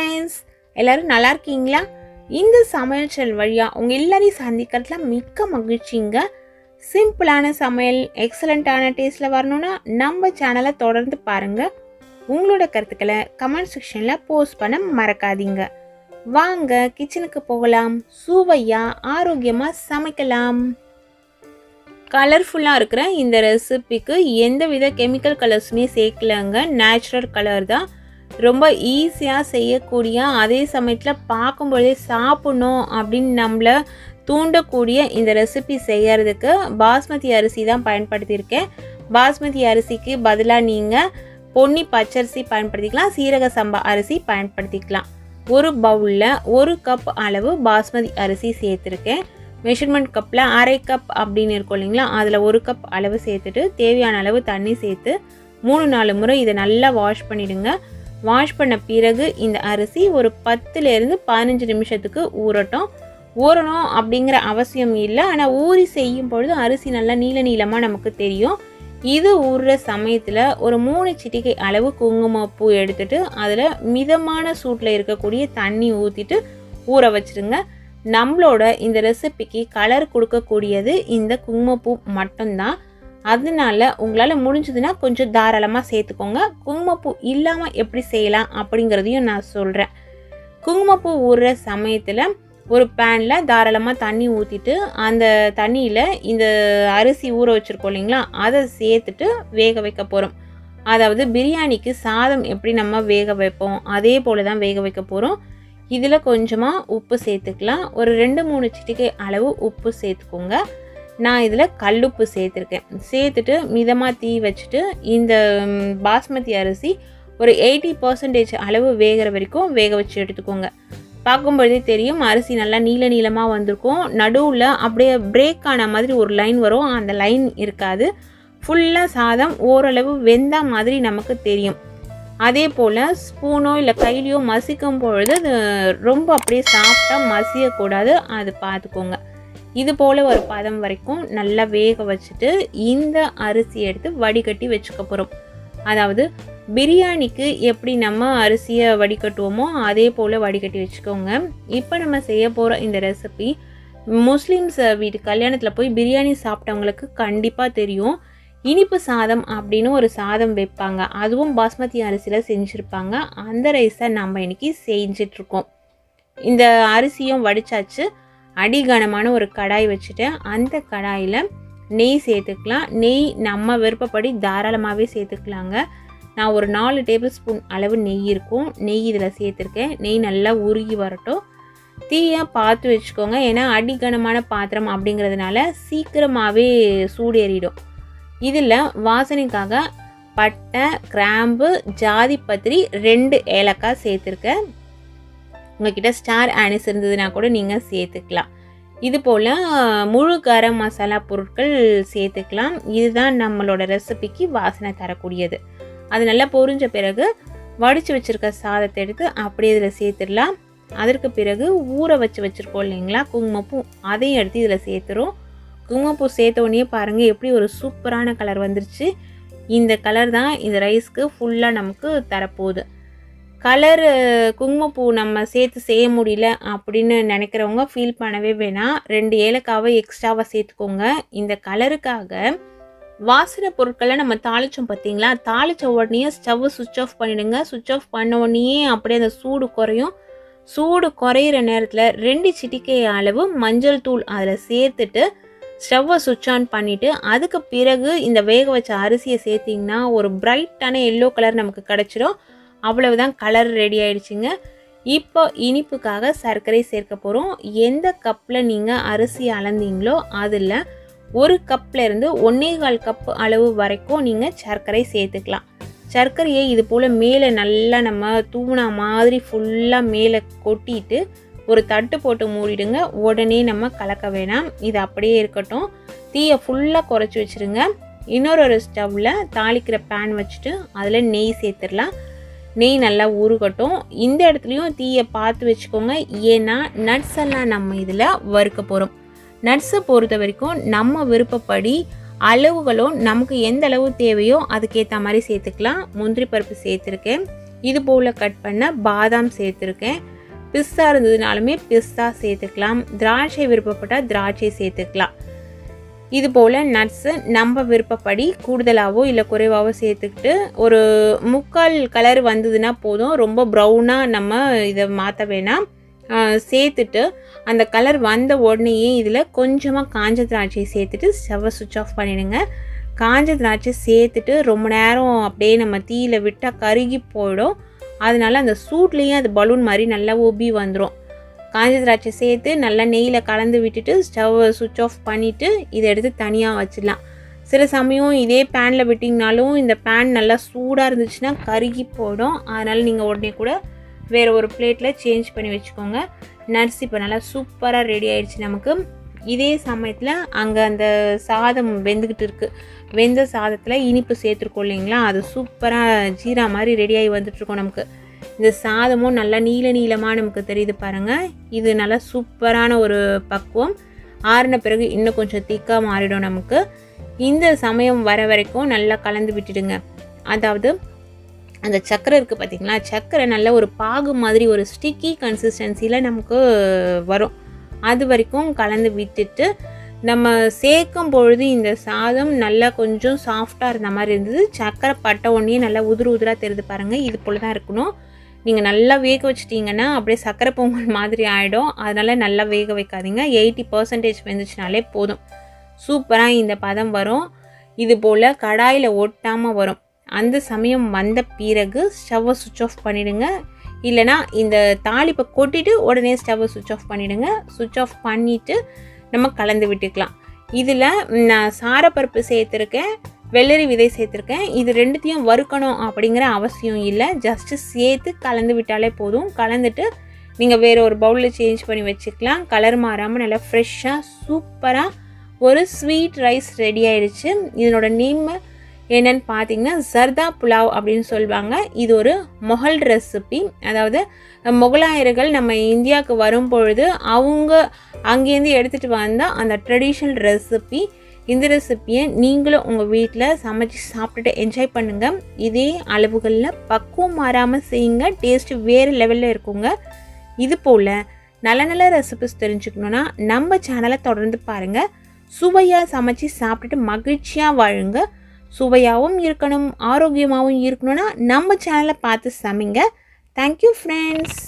Friends எல்லோரும் நல்லா இருக்கீங்களா? இந்த சமையல் செல் வழியாக உங்கள் எல்லாரையும் சந்திக்கிறதுல மிக்க மகிழ்ச்சிங்க. சிம்பிளான சமையல் எக்ஸலண்ட்டான டேஸ்ட்டில் வரணும்னா நம்ம சேனலை தொடர்ந்து பாருங்கள் உங்களோட கருத்துக்களை கமெண்ட் செக்ஷனில் போஸ்ட் பண்ண மறக்காதீங்க. வாங்க கிச்சனுக்கு போகலாம். சுவையாக ஆரோக்கியமாக சமைக்கலாம். கலர்ஃபுல்லாக இருக்கிற இந்த ரெசிபிக்கு எந்த வித கெமிக்கல் கலர்ஸுமே சேர்க்கலங்க. நேச்சுரல் கலர் தான். ரொம்ப ஈஸியாக செய்யக்கூடிய அதே சமயத்தில் பார்க்கும்பொழுதே சாப்பிடணும் அப்படின்னு நம்மளை தூண்டக்கூடிய இந்த ரெசிபி செய்கிறதுக்கு பாஸ்மதி அரிசி தான் பயன்படுத்தியிருக்கேன். பாஸ்மதி அரிசிக்கு பதிலாக நீங்கள் பொன்னி பச்சரிசி பயன்படுத்திக்கலாம் சீரக சம்பா அரிசி பயன்படுத்திக்கலாம். ஒரு பவுலில் ஒரு கப் அளவு பாஸ்மதி அரிசி சேர்த்துருக்கேன். மெஷர்மெண்ட் கப்பில் அரை கப் அப்படின்னு இருக்கும் இல்லைங்களா அதில் ஒரு கப் அளவு சேர்த்துட்டு தேவையான அளவு தண்ணி சேர்த்து மூணு நாலு முறை இதை நல்லா வாஷ் பண்ணிவிடுங்க வாஷ் பண்ண பிறகு இந்த அரிசி ஒரு பத்துலேருந்து பதினஞ்சு நிமிஷத்துக்கு ஊறட்டும். ஊறணும் அப்படிங்கிற அவசியம் இல்லை. ஆனால் ஊறி செய்யும் பொழுது அரிசி நல்லா நீல நீளமாக நமக்கு தெரியும். இது ஊறுற சமயத்தில் ஒரு மூணு சிட்டிகை அளவு குங்குமப்பூ எடுத்துட்டு அதில் மிதமான சூட்டில் இருக்கக்கூடிய தண்ணி ஊற்றிட்டு ஊற வச்சுருங்க. நம்மளோட இந்த ரெசிபிக்கு கலர் கொடுக்கக்கூடியது இந்த குங்குமப்பூ மட்டும்தான். அதனால உங்களால் முடிஞ்சதுன்னா கொஞ்சம் தாராளமாக சேர்த்துக்கோங்க. குங்குமப்பூ இல்லாமல் எப்படி செய்யலாம் அப்படிங்கிறதையும் நான் சொல்கிறேன் குங்குமப்பூ ஊறுற சமயத்தில் ஒரு பேனில் தாராளமாக தண்ணி ஊற்றிட்டு அந்த தண்ணியில் இந்த அரிசி ஊற வச்சுருக்கோம் இல்லைங்களா அதை சேர்த்துட்டு வேக வைக்க போகிறோம் அதாவது பிரியாணிக்கு சாதம் எப்படி நம்ம வேக வைப்போம் அதே போல் தான் வேக வைக்க போகிறோம் இதில் கொஞ்சமாக உப்பு சேர்த்துக்கலாம். ஒரு ரெண்டு மூணு சிட்டிகை அளவு உப்பு சேர்த்துக்கோங்க. நான் இதில் கல்லுப்பு சேர்த்துருக்கேன். சேர்த்துட்டு மிதமாக தீ வச்சுட்டு இந்த பாஸ்மதி அரிசி ஒரு எயிட்டி பர்சன்டேஜ் அளவு வேகிற வரைக்கும் வேக வச்சு எடுத்துக்கோங்க. பார்க்கும்பொழுதே தெரியும் அரிசி நல்லா நீள நீளமாக வந்திருக்கும். நடுவில் அப்படியே பிரேக் ஆன மாதிரி ஒரு லைன் வரும். அந்த லைன் இருக்காது. ஃபுல்லாக சாதம் ஓரளவு வெந்த மாதிரி நமக்கு தெரியும். அதே போல் ஸ்பூனோ இல்லை கையிலையோ மசிக்கும் பொழுது அது ரொம்ப அப்படியே சாஃப்டாக மசியக்கூடாது. அது பார்த்துக்கோங்க. இது போல் ஒரு பதம் வரைக்கும் நல்லா வேக வச்சுட்டு இந்த அரிசி எடுத்து வடிகட்டி வச்சுக்க போகிறோம் அதாவது பிரியாணிக்கு எப்படி நம்ம அரிசியை வடிகட்டுவோமோ அதே போல் வடிகட்டி வச்சுக்கோங்க. இப்போ நம்ம செய்ய போகிற இந்த ரெசிபி முஸ்லீம்ஸ் வீட்டு கல்யாணத்தில் போய் பிரியாணி சாப்பிட்டவங்களுக்கு கண்டிப்பாக தெரியும். இனிப்பு சாதம் அப்படின்னு ஒரு சாதம் வைப்பாங்க. அதுவும் பாஸ்மதி அரிசியில் செஞ்சுருப்பாங்க. அந்த ரைஸை நம்ம இன்னைக்கு செஞ்சிட்ருக்கோம் இந்த அரிசியும் வடிச்சாச்சு. அடிகனமான ஒரு கடாய் வச்சுட்டேன் அந்த கடாயில் நெய் சேர்த்துக்கலாம். நெய் நம்ம விருப்பப்படி தாராளமாகவே சேர்த்துக்கலாங்க. நான் ஒரு நாலு டேபிள் ஸ்பூன் அளவு நெய் இருக்கும். நெய் இதில் சேர்த்துருக்கேன். நெய் நல்லா உருகி வரட்டும். தீயை பார்த்து வச்சுக்கோங்க. ஏன்னா அடிகனமான பாத்திரம் அப்படிங்கிறதுனால சீக்கிரமாகவே சூடேறிடும். இதில் வாசனைக்காக பட்டை கிராம்பு ஜாதி பத்திரி ரெண்டு ஏலக்காய் சேர்த்துருக்கேன். உங்ககிட்ட ஸ்டார் ஆனிஸ் இருந்ததுன்னா கூட நீங்கள் சேர்த்துக்கலாம். இது போல் முழு கரம் மசாலா பொருட்கள் சேர்த்துக்கலாம். இதுதான் நம்மளோட ரெசிபிக்கு வாசனை தரக்கூடியது. அது நல்லா பொரிஞ்ச பிறகு வடித்து வச்சுருக்க சாதத்தை எடுத்து அப்படியே இதில் சேர்த்துடலாம். அதற்கு பிறகு ஊற வச்சு வச்சுருக்கோம் இல்லைங்களா குங்குமப்பூ. அதையும் எடுத்து இதில் சேர்த்துரும் குங்குமப்பூ சேர்த்த உடனே பாருங்கள் எப்படி ஒரு சூப்பரான கலர் வந்துருச்சு. இந்த கலர் தான் இந்த ரைஸ்க்கு ஃபுல்லாக நமக்கு தரப்போகுது. கலர் குங்குமப்பூ நம்ம சேர்த்து செய்ய முடியல அப்படின்னு நினைக்கிறவங்க ஃபீல் பண்ணவே வேணாம். ரெண்டு ஏலக்காவை எக்ஸ்ட்ராவாக சேர்த்துக்கோங்க. இந்த கலருக்காக வாசனை பொருட்களை நம்ம தாளித்தோம் பார்த்தீங்களா? தாளித்த உடனே ஸ்டவ் சுவிட்ச் ஆஃப் பண்ணிடுங்க. சுவிட்ச் ஆஃப் பண்ண உடனே அப்படியே அந்த சூடு குறையும். சூடு குறையிற நேரத்தில் ரெண்டு சிட்டிக்கை அளவு மஞ்சள் தூள் அதில் சேர்த்துட்டு ஸ்டவ்வை சுவிட்ச் ஆன் பண்ணிவிட்டு அதுக்கு பிறகு இந்த வேக வச்ச அரிசியை சேர்த்திங்கன்னா ஒரு பிரைட்டான எல்லோ கலர் நமக்கு கிடச்சிரும். அவ்வளவுதான் கலர் ரெடி ஆயிடுச்சுங்க. இப்போ இனிப்புக்காக சர்க்கரை சேர்க்க போகிறோம் எந்த கப்பில் நீங்கள் அரிசி அளந்தீங்களோ அதில் ஒரு கப்லேருந்து ஒன்னே கால் கப் அளவு வரைக்கும் நீங்கள் சர்க்கரை சேர்த்துக்கலாம். சர்க்கரையை இது போல் மேலே நல்லா நம்ம தூணா மாதிரி ஃபுல்லாக மேலே கொட்டிட்டு ஒரு தட்டு போட்டு மூடிடுங்க. உடனே நம்ம கலக்க வேணாம். இது அப்படியே இருக்கட்டும். தீயை ஃபுல்லாக குறைச்சி வச்சுருங்க. இன்னொரு ஒரு ஸ்டவ்வில் தாளிக்கிற பேன் வச்சுட்டு அதில் நெய் சேர்த்துடலாம். நெய் நல்லா உருகட்டும் இந்த இடத்துலையும் தீயை பார்த்து வச்சுக்கோங்க. ஏன்னா நட்ஸ் எல்லாம் நம்ம இதில் வறுக்க போகிறோம் நட்ஸை பொறுத்த வரைக்கும் நம்ம விருப்பப்படி அளவுகளும் நமக்கு எந்த அளவு தேவையோ அதுக்கேற்ற மாதிரி சேர்த்துக்கலாம். முந்திரி பருப்பு சேர்த்துருக்கேன். இது போல் கட் பண்ண பாதாம் சேர்த்துருக்கேன். பிஸ்தா இருந்ததுனாலுமே பிஸ்தா சேர்த்துக்கலாம். திராட்சை விருப்பப்பட்டால் திராட்சை சேர்த்துக்கலாம். இது போல் நட்ஸு நம்ம விருப்பப்படி கூடுதலாகவோ இல்லை குறைவாகவோ சேர்த்துக்கிட்டு ஒரு முக்கால் கலர் வந்ததுன்னா போதும். ரொம்ப ப்ரௌனாக நம்ம இதை மாற்ற வேணாம். சேர்த்துட்டு அந்த கலர் வந்த உடனேயே இதில் கொஞ்சமாக காஞ்ச திராட்சையை சேர்த்துட்டு செவ சுவிட்ச் ஆஃப் பண்ணிவிடுங்க காஞ்ச திராட்சை சேர்த்துட்டு ரொம்ப நேரம் அப்படியே நம்ம தீயில் விட்டால் கருகி போயிடும். அதனால அந்த சூட்லேயும் அது பலூன் மாதிரி நல்லா உப்பி வந்துடும் காஞ்ச திராட்சை சேர்த்து நல்லா நெய்யில் கலந்து விட்டுட்டு ஸ்டவ்வை சுவிட்ச் ஆஃப் பண்ணிவிட்டு இதை எடுத்து தனியாக வச்சிடலாம். சில சமயம் இதே பேனில் விட்டிங்கனாலும் இந்த பேன் நல்லா சூடாக இருந்துச்சுன்னா கருகி போயிடும். அதனால் நீங்கள் உடனே கூட வேறு ஒரு பிளேட்டில் சேஞ்ச் பண்ணி வச்சுக்கோங்க. நர்ஸ் இப்போ நல்லா சூப்பராக ரெடி ஆயிடுச்சு நமக்கு. இதே சமயத்தில் அங்கே அந்த சாதம் வெந்துக்கிட்டு இருக்குது வெந்த சாதத்தில் இனிப்பு சேர்த்துருக்கோம் இல்லைங்களா? அது சூப்பராக ஜீரா மாதிரி ரெடியாகி வந்துட்டுருக்கோம் நமக்கு. இந்த சாதமும் நல்லா நீல நீளமாக நமக்கு தெரியுது பாருங்கள் இது நல்லா சூப்பரான ஒரு பக்குவம். ஆறின பிறகு இன்னும் கொஞ்சம் திக்காக மாறிடும் நமக்கு. இந்த சமயம் வர வரைக்கும் நல்லா கலந்து விட்டுடுங்க. அதாவது அந்த சக்கரை இருக்குது பார்த்தீங்களா சக்கரை நல்ல ஒரு பாகு மாதிரி ஒரு ஸ்டிக்கி கன்சிஸ்டன்சியில் நமக்கு வரும். அது வரைக்கும் கலந்து விட்டுட்டு நம்ம சேர்க்கும் பொழுது இந்த சாதம் நல்லா கொஞ்சம் சாஃப்டாக இருந்த மாதிரி இருந்தது. சக்கரை பட்ட உடனே நல்லா உதிரு உதிராக தெரியுது பாருங்கள் இது போல் தான் இருக்கணும். நீங்கள் நல்லா வேக வச்சிட்டிங்கன்னா அப்படியே சக்கரை பொங்கல் மாதிரி ஆகிடும் அதனால் நல்லா வேக வைக்காதீங்க. எயிட்டி பர்சன்டேஜ் வெந்துச்சுனாலே போதும். சூப்பராக இந்த பதம் வரும். இது போல் கடாயில் ஒட்டாமல் வரும். அந்த சமயம் வந்த பிறகு ஸ்டவ்வை சுவிட்ச் ஆஃப் பண்ணிவிடுங்க இல்லைனா இந்த தாளிப்பை கொட்டிட்டு உடனே ஸ்டவ்வை சுவிட்ச் ஆஃப் பண்ணிவிடுங்க சுவிட்ச் ஆஃப் பண்ணிவிட்டு நம்ம கலந்து விட்டுக்கலாம். இதில் நான் சாரப்பருப்பு சேர்த்துருக்கேன். வெள்ளரி விதை சேர்த்துருக்கேன். இது ரெண்டுத்தையும் வறுக்கணும் அப்படிங்கிற அவசியம் இல்லை. ஜஸ்ட்டு சேர்த்து கலந்து விட்டாலே போதும். கலந்துட்டு நீங்கள் வேறு ஒரு பவுலில் சேஞ்ச் பண்ணி வச்சுக்கலாம். கலர் மாறாமல் நல்லா ஃப்ரெஷ்ஷாக சூப்பராக ஒரு ஸ்வீட் ரைஸ் ரெடி ஆயிடுச்சு. இதனோட நேம் என்னன்னு பார்த்தீங்கன்னா ஜர்தா புலாவ் அப்படின்னு சொல்லுவாங்க. இது ஒரு மொகல் ரெசிபி அதாவது முகலாயர்கள் நம்ம இந்தியாவுக்கு வரும் பொழுது அவங்க அங்கேருந்து எடுத்துகிட்டு வந்த அந்த ட்ரெடிஷ்னல் ரெசிபி இந்த ரெசிப்பியை நீங்களும் உங்கள் வீட்டில் சமைச்சு சாப்பிட்டுட்டு என்ஜாய் பண்ணுங்கள் இதே அளவுகளில் பக்குவம் மாறாமல் செய்யுங்க. டேஸ்ட்டு வேறு லெவலில் இருக்குங்க. இது போல் நல்ல நல்ல ரெசிபிஸ் தெரிஞ்சுக்கணுன்னா நம்ம சேனலை தொடர்ந்து பாருங்கள் சுவையாக சமைச்சு சாப்பிட்டுட்டு மகிழ்ச்சியாக வாழுங்க. சுவையாகவும் இருக்கணும் ஆரோக்கியமாகவும் இருக்கணும்னா நம்ம சேனலை பார்த்து சமைங்க. Thank you friends